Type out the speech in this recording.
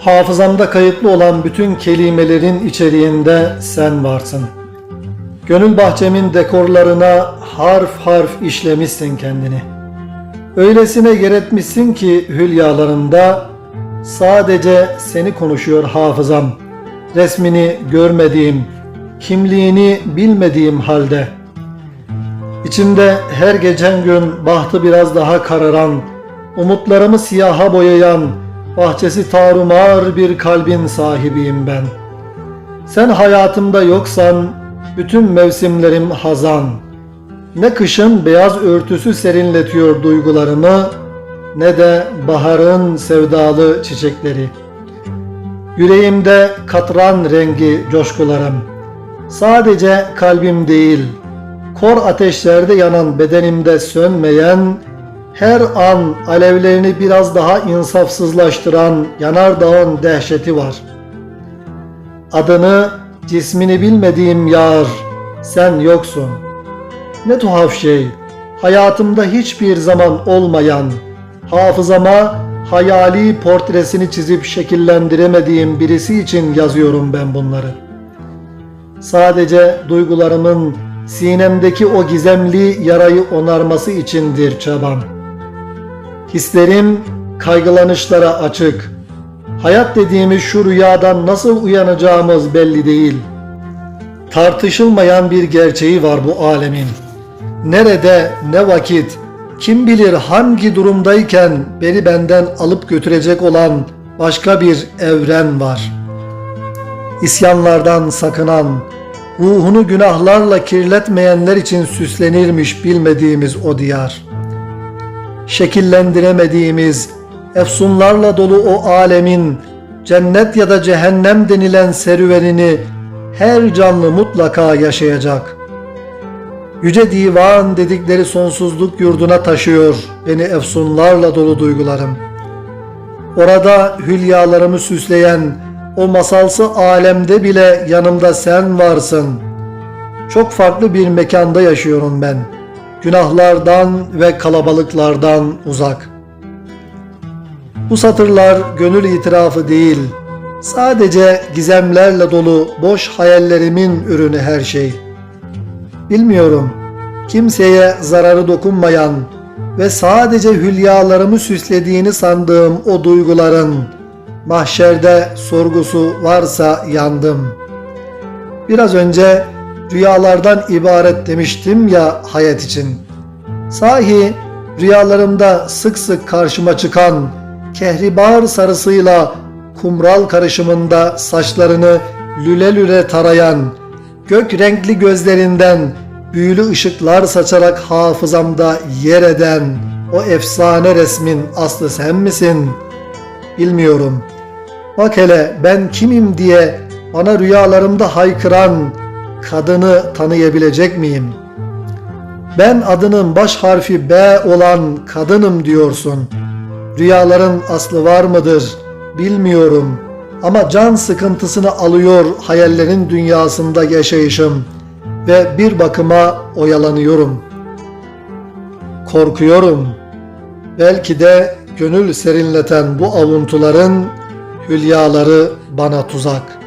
Hafızamda kayıtlı olan bütün kelimelerin içeriğinde sen varsın. Gönül bahçemin dekorlarına harf harf işlemişsin kendini. Öylesine yer etmişsin ki hülyalarında sadece seni konuşuyor hafızam. Resmini görmediğim, kimliğini bilmediğim halde. İçimde her geçen gün bahtı biraz daha kararan, umutlarımı siyaha boyayan, bahçesi tarumar bir kalbin sahibiyim ben. Sen hayatımda yoksan bütün mevsimlerim hazan. Ne kışın beyaz örtüsü serinletiyor duygularımı ne de baharın sevdalı çiçekleri. Yüreğimde katran rengi coşkularım. Sadece kalbim değil, kor ateşlerde yanan bedenimde sönmeyen, her an alevlerini biraz daha insafsızlaştıran yanardağın dehşeti var. Adını, cismini bilmediğim yar, sen yoksun. Ne tuhaf şey, hayatımda hiçbir zaman olmayan, hafızama hayali portresini çizip şekillendiremediğim birisi için yazıyorum ben bunları. Sadece duygularımın sinemdeki o gizemli yarayı onarması içindir çabam. Hislerim kaygılanışlara açık. Hayat dediğimiz şu rüyadan nasıl uyanacağımız belli değil. Tartışılmayan bir gerçeği var bu alemin. Nerede, ne vakit, kim bilir hangi durumdayken beni benden alıp götürecek olan başka bir evren var. İsyanlardan sakınan, ruhunu günahlarla kirletmeyenler için süslenirmiş bilmediğimiz o diyar. Şekillendiremediğimiz, efsunlarla dolu o alemin cennet ya da cehennem denilen serüvenini her canlı mutlaka yaşayacak. Yüce divan dedikleri sonsuzluk yurduna taşıyor beni efsunlarla dolu duygularım. Orada hülyalarımı süsleyen o masalsı alemde bile yanımda sen varsın. Çok farklı bir mekanda yaşıyorum ben. Günahlardan ve kalabalıklardan uzak. Bu satırlar gönül itirafı değil, sadece gizemlerle dolu boş hayallerimin ürünü her şey. Bilmiyorum, kimseye zararı dokunmayan ve sadece hülyalarımı süslediğini sandığım o duyguların mahşerde sorgusu varsa yandım. Biraz önce rüyalardan ibaret demiştim ya hayat için. Sahi rüyalarımda sık sık karşıma çıkan kehribar sarısıyla kumral karışımında saçlarını lüle lüle tarayan, gök renkli gözlerinden büyülü ışıklar saçarak hafızamda yer eden o efsane resmin aslı sen misin? Bilmiyorum. Bak hele ben kimim diye bana rüyalarımda haykıran kadını tanıyabilecek miyim? Ben adının baş harfi B olan kadınım diyorsun. Rüyaların aslı var mıdır? Bilmiyorum. Ama can sıkıntısını alıyor hayallerin dünyasında yaşayışım ve bir bakıma oyalanıyorum. Korkuyorum. Belki de gönül serinleten bu avuntuların hülyaları bana tuzak.''